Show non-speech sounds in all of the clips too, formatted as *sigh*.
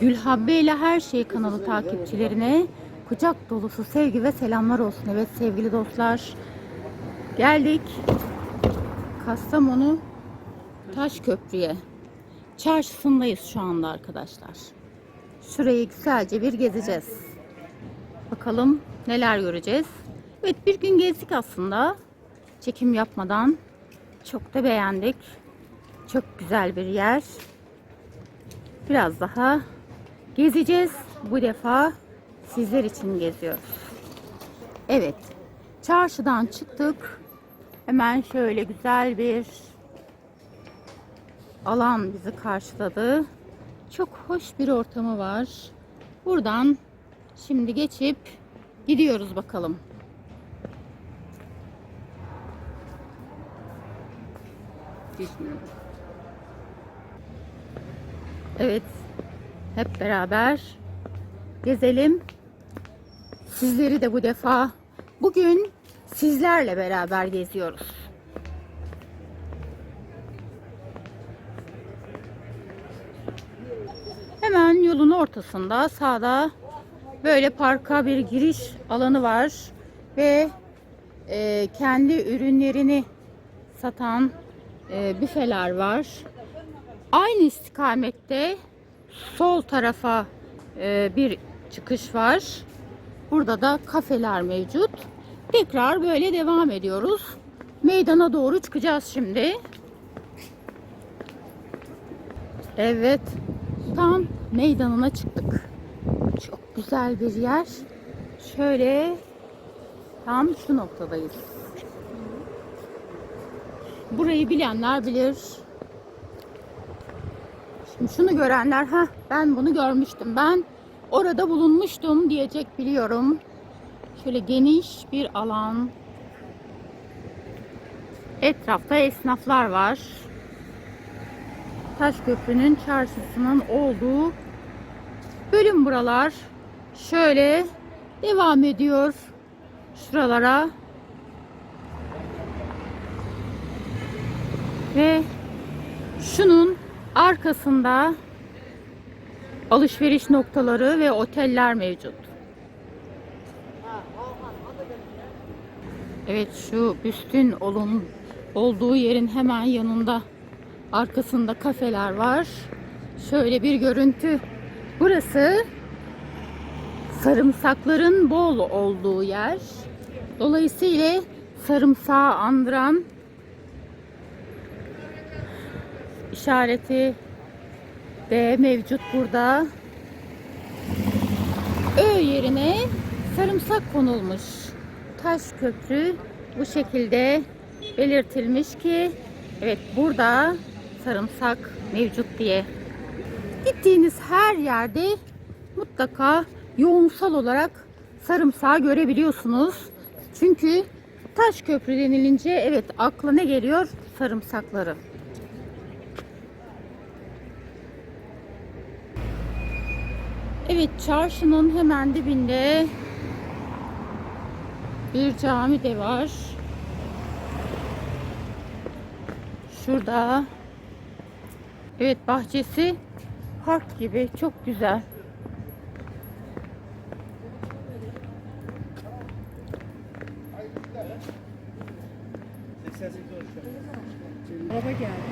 Gülhabbe ile Her Şey kanalı takipçilerine kucak dolusu sevgi ve selamlar olsun. Evet sevgili dostlar geldik Kastamonu Taş Köprü'ye. Çarşısındayız şu anda arkadaşlar. Şurayı güzelce bir gezeceğiz. Bakalım neler göreceğiz. Evet bir gün gezdik aslında. Çekim yapmadan. Çok da beğendik. Çok güzel bir yer. Biraz daha gezeceğiz. Bu defa sizler için geziyoruz. Evet. Çarşıdan çıktık. Hemen şöyle güzel bir alan bizi karşıladı. Çok hoş bir ortamı var. Buradan şimdi geçip gidiyoruz bakalım. Evet. Hep beraber gezelim. Sizleri de bu defa bugün sizlerle beraber geziyoruz. Hemen yolun ortasında sağda böyle parka bir giriş alanı var ve e, kendi ürünlerini satan e, büfeler var. Aynı istikamette sol tarafa e, bir çıkış var. Burada da kafeler mevcut. Tekrar böyle devam ediyoruz. Meydana doğru çıkacağız şimdi. Evet. Tam meydanına çıktık. Çok güzel bir yer. Şöyle tam şu noktadayız. Burayı bilenler bilir. Şunu görenler ha ben bunu görmüştüm. Ben orada bulunmuştum diyecek biliyorum. Şöyle geniş bir alan. Etrafta esnaflar var. Taşköprü'nün çarşısının olduğu bölüm buralar. Şöyle devam ediyor şuralara. Arkasında alışveriş noktaları ve oteller mevcut. Evet şu büstün olun olduğu yerin hemen yanında arkasında kafeler var. Şöyle bir görüntü. Burası sarımsakların bol olduğu yer. Dolayısıyla sarımsağı andıran işareti de mevcut burada. Ö yerine sarımsak konulmuş. Taş köprü bu şekilde belirtilmiş ki evet burada sarımsak mevcut diye. Gittiğiniz her yerde mutlaka yoğunsal olarak sarımsağı görebiliyorsunuz. Çünkü taş köprü denilince evet akla ne geliyor? Sarımsakları. Evet çarşının hemen dibinde bir cami de var. Şurada evet bahçesi park gibi çok güzel.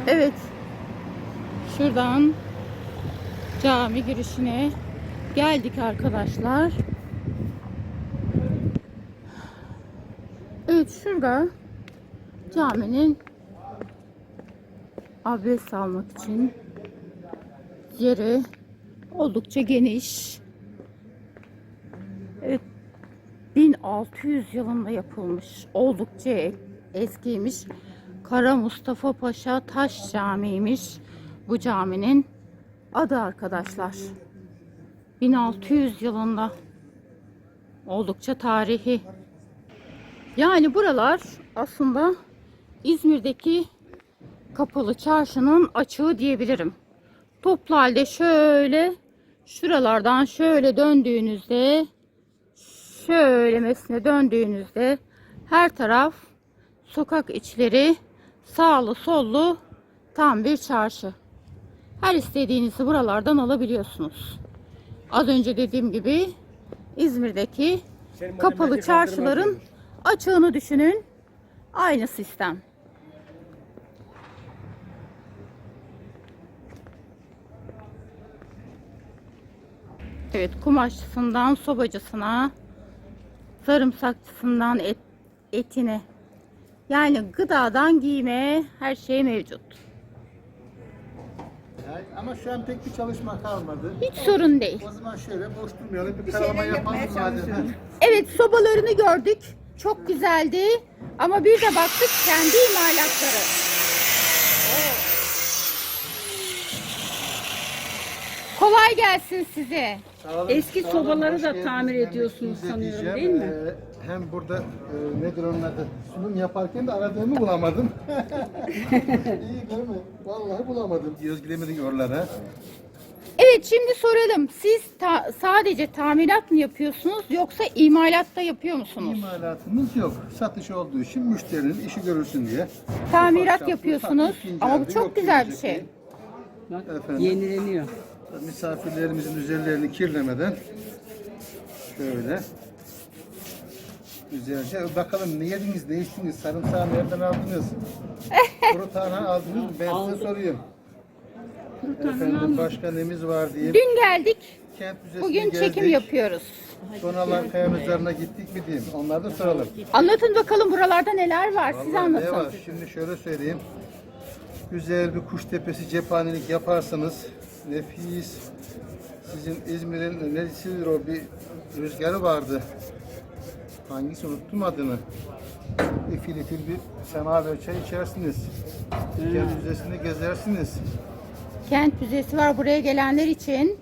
Evet. Şuradan cami girişine geldik arkadaşlar. Evet şurada caminin abdest almak için yeri oldukça geniş. Evet 1600 yılında yapılmış. Oldukça eskiymiş. Kara Mustafa Paşa Taş Camii'ymiş bu caminin adı arkadaşlar. 1600 yılında oldukça tarihi. Yani buralar aslında İzmir'deki kapalı çarşının açığı diyebilirim. Toplu halde şöyle şuralardan şöyle döndüğünüzde şöylemesine döndüğünüzde her taraf sokak içleri sağlı sollu tam bir çarşı. Her istediğinizi buralardan alabiliyorsunuz. Az önce dediğim gibi İzmir'deki kapalı çarşıların açığını düşünün. Aynı sistem. Evet, kumaşçısından sobacısına, sarımsakçısından et, etine. Yani gıdadan giyime her şey mevcut. Ama şu an pek bir çalışma kalmadı. Hiç sorun değil. O zaman şöyle boş durmayalım. Bir, karalama yapalım madem. Evet sobalarını gördük. Çok güzeldi. Ama bir de baktık kendi imalatları. Kolay gelsin size. Sağ olun, Eski sağ olun, sobaları da geldiniz. tamir ediyorsunuz sanıyorum, diyeceğim. değil mi? Ee, hem burada e, nedir onun adı? Sunum yaparken de aradığımı bulamadım. *laughs* İyi değil mi? Vallahi bulamadım. Göz gidemedik oralara. Evet şimdi soralım. Siz ta- sadece tamirat mı yapıyorsunuz yoksa imalatta yapıyor musunuz? İmalatımız yok. Satış olduğu için müşterinin işi görülsün diye. Tamirat yapıyorsunuz. Ama bu çok güzel bir şey. Bak Efendim? yenileniyor. Misafirlerimizin üzerlerini kirlemeden şöyle güzelce bakalım ne yediniz, ne içtiniz, sarımsağı nereden aldınız? *laughs* Kuru tarhana aldınız mı? Ben size sorayım. Efendim başka nemiz var diye. Dün geldik. Kent müzesine Bugün geldik. çekim yapıyoruz. Donalan kaya mezarına gittik mi diyeyim. Onları da soralım. Anlatın bakalım buralarda neler var. Siz Vallahi ne anlatın. var? Şimdi şöyle söyleyeyim. Güzel bir kuş tepesi cephanelik yaparsanız nefis. Sizin İzmir'in neresidir o bir rüzgarı vardı. Hangisi unuttum adını. İfil ifil bir semaver çay içersiniz. Kent müzesinde gezersiniz. Kent müzesi var buraya gelenler için.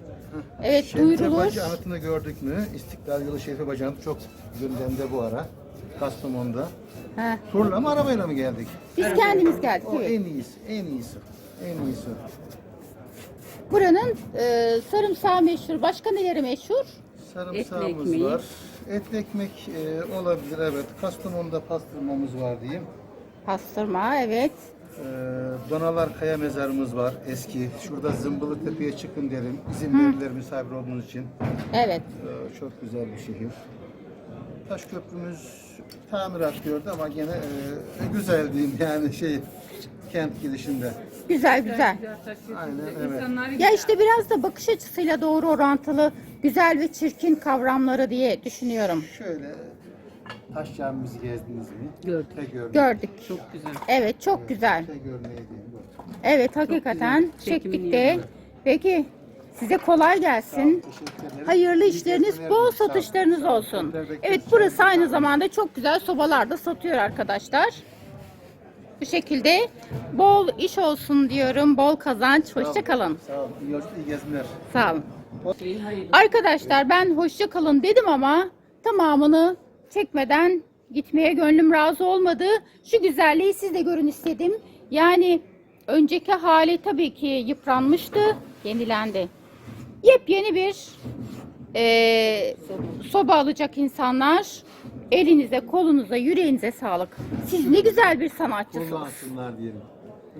Evet Şerife duyurulur. Bacı anıtını gördük mü? İstiklal Yılı Şerife Bacı anıtı çok gündemde bu ara. Kastamonu'da. Heh. Turla mı arabayla mı geldik? Biz kendimiz geldik. O evet. en iyisi, en iyisi. En iyisi. Buranın e, sarımsağı meşhur. Başka neleri meşhur? Sarımsağımız var. Etli ekmek e, olabilir evet. Kastamonu'da pastırmamız var diyeyim. Pastırma evet. E, Donalar Kaya mezarımız var eski. Şurada Zımbılı Tepe'ye çıkın derim. İzin verirler misafir olduğunuz için. Evet. E, çok güzel bir şehir. Taş köprümüz tamirat gördü ama gene e, güzel diyeyim yani şey kent girişinde. Güzel güzel. Aynen evet. Ya işte biraz da bakış açısıyla doğru orantılı güzel ve çirkin kavramları diye düşünüyorum. Şöyle taş camimizi gezdiniz mi? Gördük. Te gördük. Gördük. Çok güzel. Evet çok güzel. Te görmeye diyeyim. gördük. Evet hakikaten güzel. çektik de. yapıyor. Peki size kolay gelsin. Teşekkür ederim. Hayırlı İyi işleriniz, bol diliyorum. Sağ olun. satışlarınız Sağ olun. olsun. Tekrar bekleriz. Evet burası aynı zamanda çok güzel sobalar da satıyor arkadaşlar. Bu şekilde bol iş olsun diyorum. Bol kazanç. Hoşça kalın. Sağ olun. İyi yolculuk, iyi gezmeler. Sağ olun. Arkadaşlar ben hoşça kalın dedim ama tamamını çekmeden gitmeye gönlüm razı olmadı. Şu güzelliği siz de görün istedim. Yani önceki hali tabii ki yıpranmıştı, yenilendi. Yepyeni bir eee, soba alacak insanlar. Elinize, kolunuza, yüreğinize sağlık. Siz ne güzel bir sanatçısınız. Kullansınlar diyelim.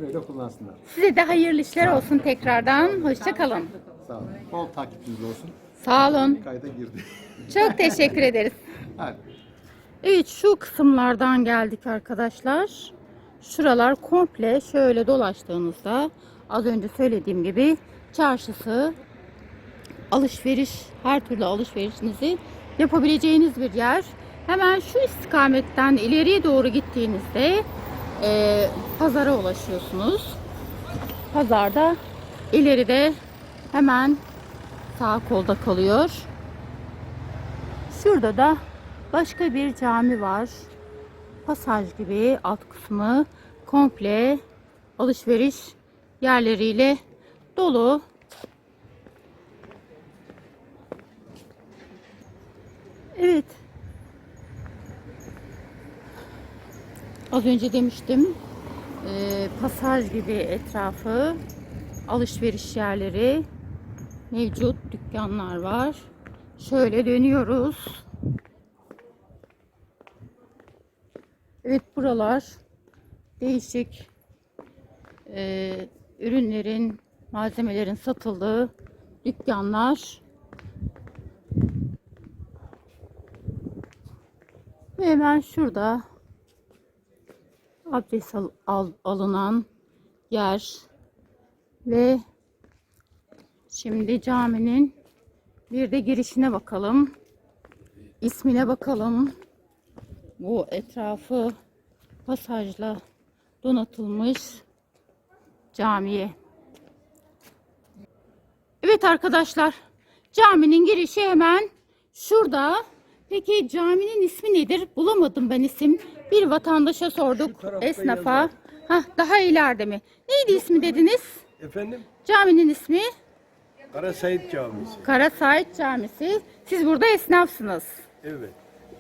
Böyle kullansınlar. Size de hayırlı işler olsun tekrardan. Hoşça kalın. Sağ olun. Bol takipçiniz olsun. Sağ olun. Kayda girdi. Çok teşekkür ederiz. *laughs* Hadi. Evet şu kısımlardan geldik arkadaşlar. Şuralar komple şöyle dolaştığınızda az önce söylediğim gibi çarşısı, alışveriş, her türlü alışverişinizi yapabileceğiniz bir yer. Hemen şu istikametten ileriye doğru gittiğinizde eee, pazara ulaşıyorsunuz. Pazarda ileride hemen sağ kolda kalıyor. Şurada da başka bir cami var. Pasaj gibi alt kısmı komple alışveriş yerleriyle dolu. Evet. Az önce demiştim e, pasaj gibi etrafı alışveriş yerleri mevcut dükkanlar var. Şöyle dönüyoruz. Evet buralar değişik e, ürünlerin, malzemelerin satıldığı dükkanlar. Ve hemen şurada abdest al- al- alınan yer ve şimdi caminin bir de girişine bakalım. İsmine bakalım. Bu etrafı pasajla donatılmış camiye. Evet arkadaşlar. Caminin girişi hemen şurada. Peki caminin ismi nedir? Bulamadım ben isim. Bir vatandaşa sorduk. tarafta Esnafa. yazar. Hah, daha ileride mi? Neydi ismi dediniz? Efendim? Caminin ismi Kara Said Camisi. Kara Said Camisi. Siz burada esnafsınız. Evet.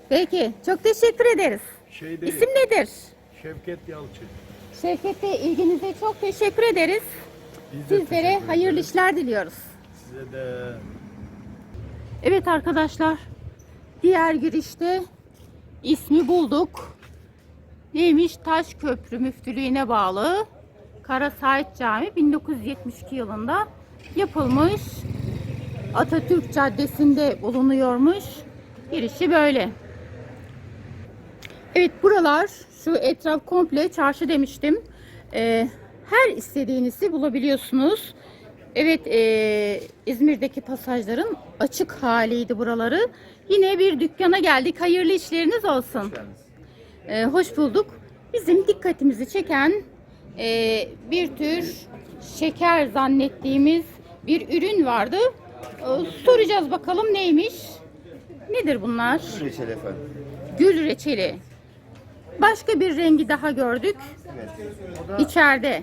Peki. Çok teşekkür ederiz. Şey değil. İsim nedir? Şevket Yalçın. Şevket Bey ilginize çok teşekkür ederiz. Biz de Sizlere teşekkür hayırlı ederiz. işler diliyoruz. Size de Evet arkadaşlar. Diğer girişte ismi bulduk. Neymiş? Taş Köprü Müftülüğü'ne bağlı Kara Said Camii 1972 yılında yapılmış. Atatürk Caddesi'nde bulunuyormuş. Girişi böyle. Evet buralar şu etraf komple çarşı demiştim. Ee, her istediğinizi bulabiliyorsunuz. Evet e, İzmir'deki pasajların açık haliydi buraları. Yine bir dükkana geldik. Hayırlı işleriniz olsun. Ee, hoş bulduk. Bizim dikkatimizi çeken e, bir tür şeker zannettiğimiz bir ürün vardı. Ee, soracağız bakalım neymiş? Nedir bunlar? Reçel efendim. Gül reçeli. Başka bir rengi daha gördük. İçeride.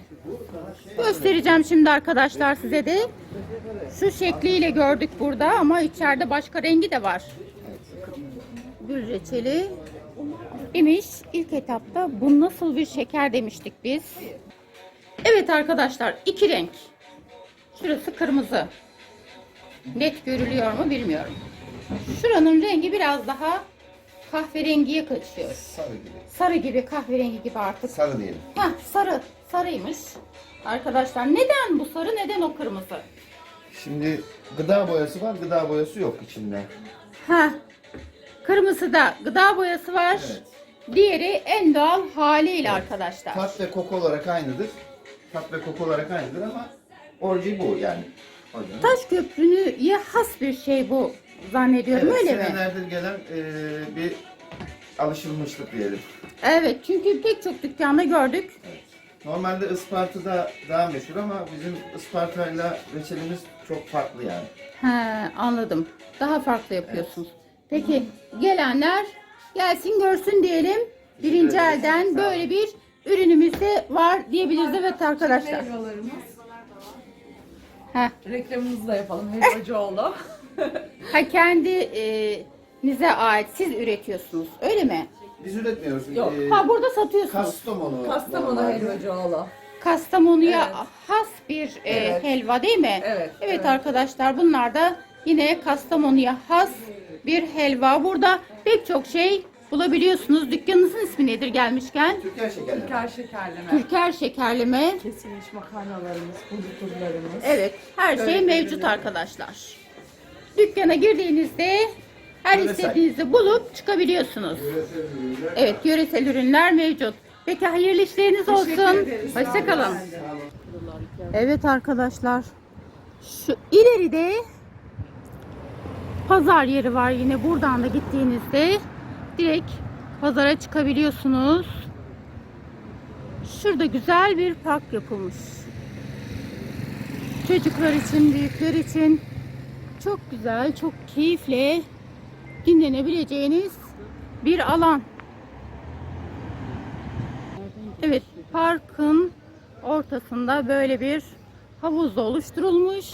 Göstereceğim şimdi arkadaşlar size de. Şu şekliyle gördük burada ama içeride başka rengi de var. Gül reçeli. Demiş ilk etapta bu nasıl bir şeker demiştik biz. Evet arkadaşlar iki renk. Şurası kırmızı. Net görülüyor mu bilmiyorum. Şuranın rengi biraz daha kahverengiye kaçıyor. Sarı gibi. Sarı gibi kahverengi gibi artık. Sarı diyelim. Heh, sarı. Sarıymış. Arkadaşlar neden bu sarı neden o kırmızı? Şimdi gıda boyası var, gıda boyası yok içinde. Ha. Kırmızıda gıda boyası var. Evet. Diğeri en doğal haliyle arkadaşlar. Tat ve koku olarak aynıdır. Tat ve koku olarak aynıdır ama orijinali bu yani. Orijinali. Taş köprüye has bir şey bu zannediyorum Evet, öyle mi? senelerdir gelen eee, bir alışılmışlık diyelim. Evet çünkü pek çok dükkanda gördük. Normalde Isparta'da daha meşhur ama bizim Isparta'yla reçelimiz çok farklı yani. He, anladım. Daha farklı yapıyorsunuz. Peki gelenler gelsin görsün diyelim. Birinci elden böyle bir ürünümüz de var diyebiliriz evet arkadaşlar. Helvalarımız. Heh. Reklamımızı da yapalım Helvacıoğlu. *laughs* Ha kendinize ait siz üretiyorsunuz öyle mi? Biz üretmiyoruz. Yok. Eee, Ha burada satıyorsunuz. Kastamonu. Kastamonu normalde. Helvacıoğlu. Kastamonu'ya Evet. has bir e, Evet. helva değil mi? Evet, Evet evet. arkadaşlar bunlar da yine Kastamonu'ya has bir helva. Burada pek çok şey bulabiliyorsunuz. Dükkanınızın ismi nedir gelmişken? Türkiye şekerleri. Şeker şekerleme. Türker şekerleme. Kesilmiş makarnalarımız, bulguturlarımız. Evet, her şey mevcut arkadaşlar. Dükkana girdiğinizde her Yöresel. istediğinizi bulup çıkabiliyorsunuz. Evet, yöresel ürünler mevcut. Peki hayırlı işleriniz olsun. ederiz. Hoşçakalın. Evet arkadaşlar. Şu ileride pazar yeri var yine buradan da gittiğinizde direkt pazara çıkabiliyorsunuz. Şurada güzel bir park yapılmış. Çocuklar için, büyükler için çok güzel, çok keyifle dinlenebileceğiniz bir alan. Evet, parkın ortasında böyle bir havuz oluşturulmuş.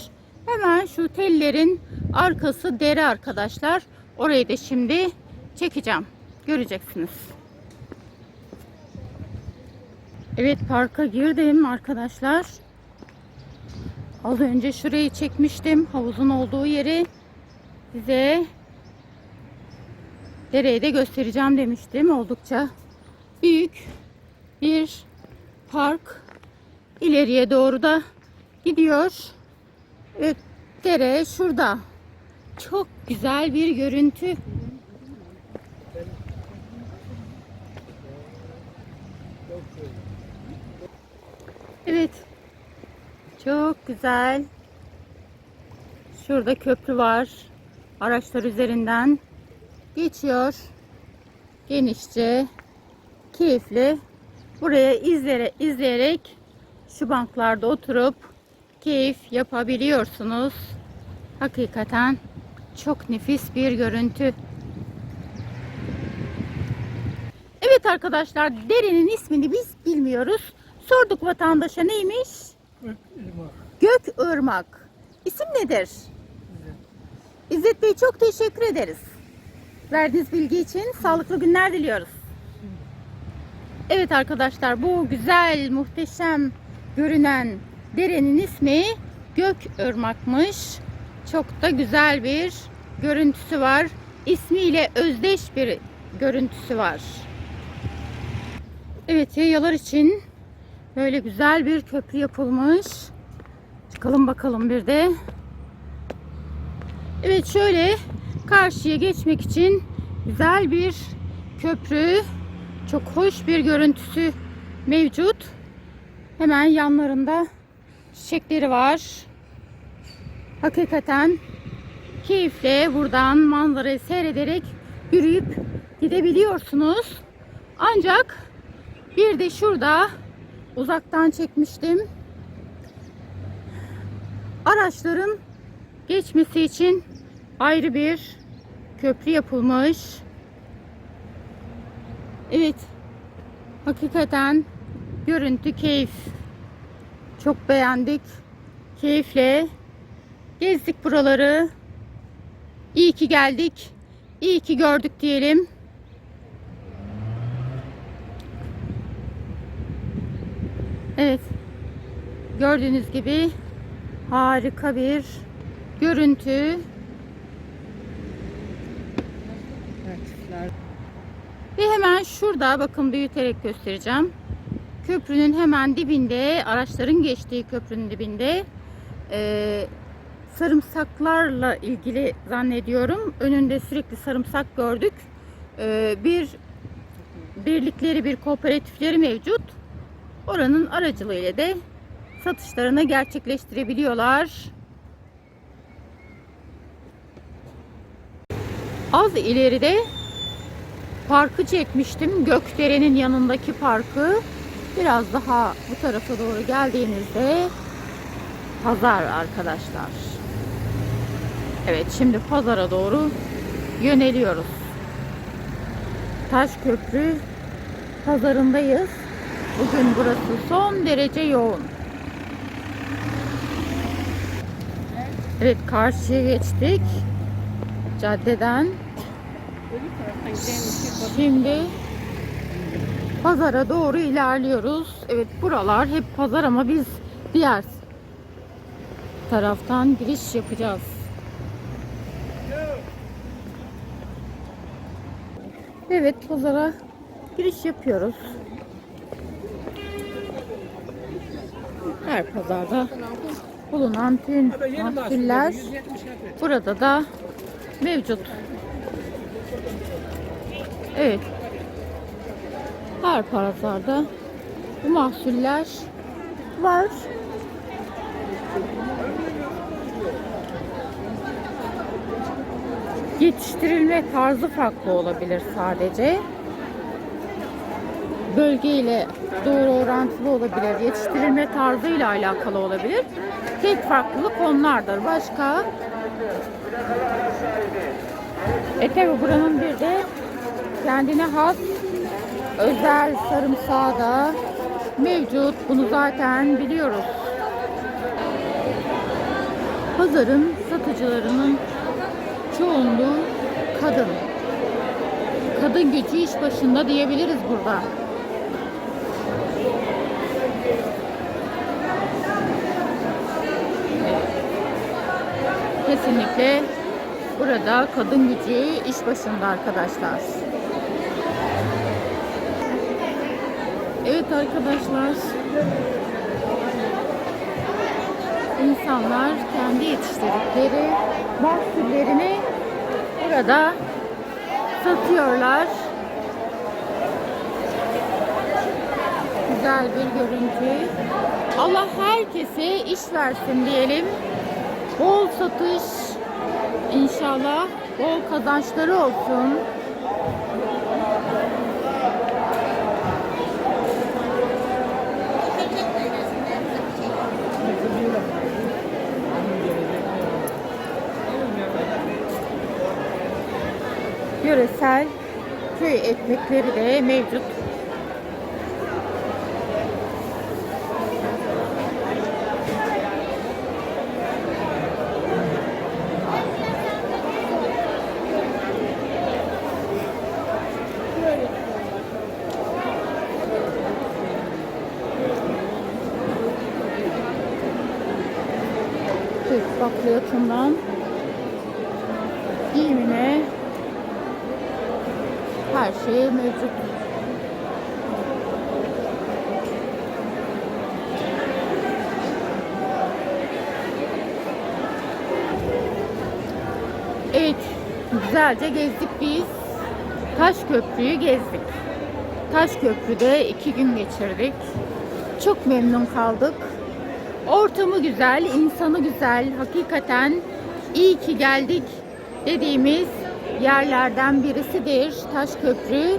Hemen şu tellerin arkası dere arkadaşlar. Orayı da şimdi çekeceğim. Göreceksiniz. Evet parka girdim arkadaşlar. Az önce şurayı çekmiştim. Havuzun olduğu yeri size dereyi de göstereceğim demiştim. Oldukça büyük bir park ileriye doğru da gidiyor dere şurada. Çok güzel bir görüntü. Evet. Çok güzel. Şurada köprü var. Araçlar üzerinden geçiyor. Genişçe, keyifli. Buraya izlere, izleyerek şu banklarda oturup keyif yapabiliyorsunuz. Hakikaten çok nefis bir görüntü. Evet arkadaşlar derenin ismini biz bilmiyoruz. Sorduk vatandaşa neymiş? Gök Irmak. İsim nedir? İzzet Bey çok teşekkür ederiz. Verdiğiniz bilgi için sağlıklı günler diliyoruz. Evet arkadaşlar bu güzel muhteşem görünen derenin ismi Gök Irmak'mış. Çok da güzel bir görüntüsü var. İsmiyle özdeş bir görüntüsü var. Evet yayalar için böyle güzel bir köprü yapılmış. Çıkalım bakalım bir de. Evet şöyle karşıya geçmek için güzel bir köprü. Çok hoş bir görüntüsü mevcut. Hemen yanlarında çiçekleri var. Hakikaten keyifle buradan manzarayı seyrederek yürüyüp gidebiliyorsunuz. Ancak bir de şurada uzaktan çekmiştim. Araçların geçmesi için ayrı bir köprü yapılmış. Evet. Hakikaten görüntü keyif. Çok beğendik. Keyifle gezdik buraları. İyi ki geldik. İyi ki gördük diyelim. Evet. Gördüğünüz gibi harika bir görüntü. Ve hemen şurada bakın büyüterek göstereceğim. Köprünün hemen dibinde, araçların geçtiği köprünün dibinde eee, sarımsaklarla ilgili zannediyorum. Önünde sürekli sarımsak gördük. Eee, bir birlikleri, bir kooperatifleri mevcut. Oranın aracılığıyla da satışlarını gerçekleştirebiliyorlar. Az ileride parkı çekmiştim. Gökdere'nin yanındaki parkı. Biraz daha bu tarafa doğru geldiğinizde pazar arkadaşlar. Evet şimdi pazara doğru yöneliyoruz. Taş Köprü pazarındayız. Bugün burası son derece yoğun. Evet karşıya geçtik. Caddeden. Şimdi pazara doğru ilerliyoruz. Evet buralar hep pazar ama biz diğer taraftan giriş yapacağız. Evet pazara giriş yapıyoruz. Her pazarda bulunan tüm mahsuller burada da mevcut. Evet. Her pazarda bu mahsuller var. Yetiştirilme tarzı farklı olabilir sadece. Bölgeyle doğru orantılı olabilir. Yetiştirilme tarzıyla alakalı olabilir. Tek farklılık onlardır. Başka e tabi buranın bir de kendine has özel sarımsağı da mevcut. Bunu zaten biliyoruz. Pazarın satıcılarının çoğunluğu kadın. Kadın gücü iş başında diyebiliriz burada. Kesinlikle burada kadın gücü iş başında arkadaşlar. Evet arkadaşlar. İnsanlar kendi yetiştirdikleri mahsullerini burada satıyorlar. Güzel bir görüntü. Allah herkese iş versin diyelim. Bol satış inşallah. Bol kazançları olsun. Yöresel köy ekmekleri de mevcut. Bakliyatından giyimine her şey mevcut. Evet, güzelce gezdik biz. Taş Köprü'yü gezdik. Taş Köprü'de iki gün geçirdik. Çok memnun kaldık. Ortamı güzel, insanı güzel. Hakikaten iyi ki geldik dediğimiz yerlerden birisidir Taş Köprü.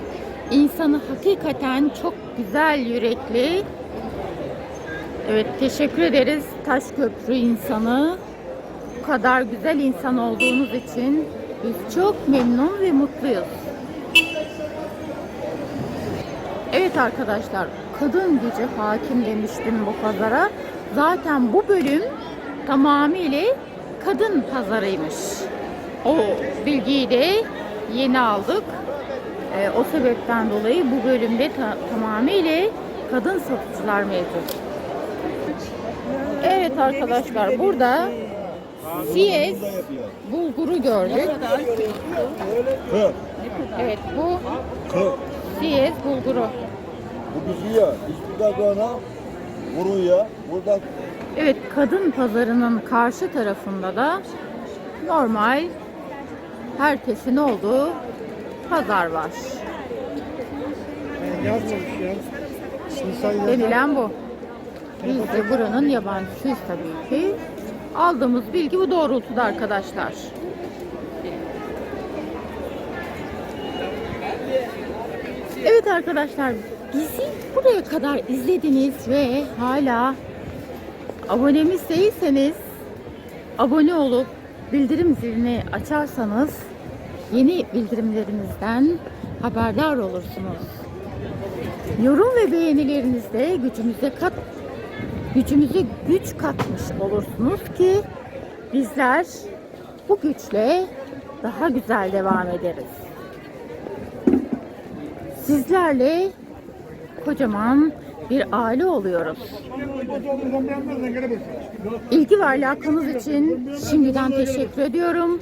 İnsanı hakikaten çok güzel yürekli. Evet teşekkür ederiz Taş Köprü insanı. Bu kadar güzel insan olduğunuz için biz çok memnun ve mutluyuz. Evet arkadaşlar, kadın gücü hakim demiştim bu pazara. Zaten bu bölüm tamamıyla kadın pazarıymış. O bilgiyi de yeni aldık. Ee, o sebepten dolayı bu bölümde ta- tamamıyla kadın satıcılar mevcut. Evet arkadaşlar burada Siyez bulguru gördük. Evet bu Siyez bulguru. Bu bizi ya. Biz burada sonra vurun ya. Burada Evet kadın pazarının karşı tarafında da normal herkesin olduğu pazar var. Denilen bu. Biz de buranın yabancısıyız tabii ki. Aldığımız bilgi bu doğrultuda arkadaşlar. Evet arkadaşlar bizi buraya kadar izlediniz ve hala abonemiz değilseniz abone olup bildirim zilini açarsanız yeni bildirimlerimizden haberdar olursunuz. Yorum ve beğenilerinizle gücümüze kat gücümüze güç katmış olursunuz ki bizler bu güçle daha güzel devam ederiz. Sizlerle kocaman bir aile oluyoruz. İlgi ve alakanız için şimdiden teşekkür ediyorum.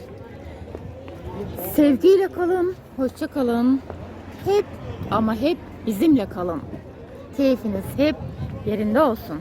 Sevgiyle kalın, hoşça kalın. Hep ama hep bizimle kalın. Keyfiniz hep yerinde olsun.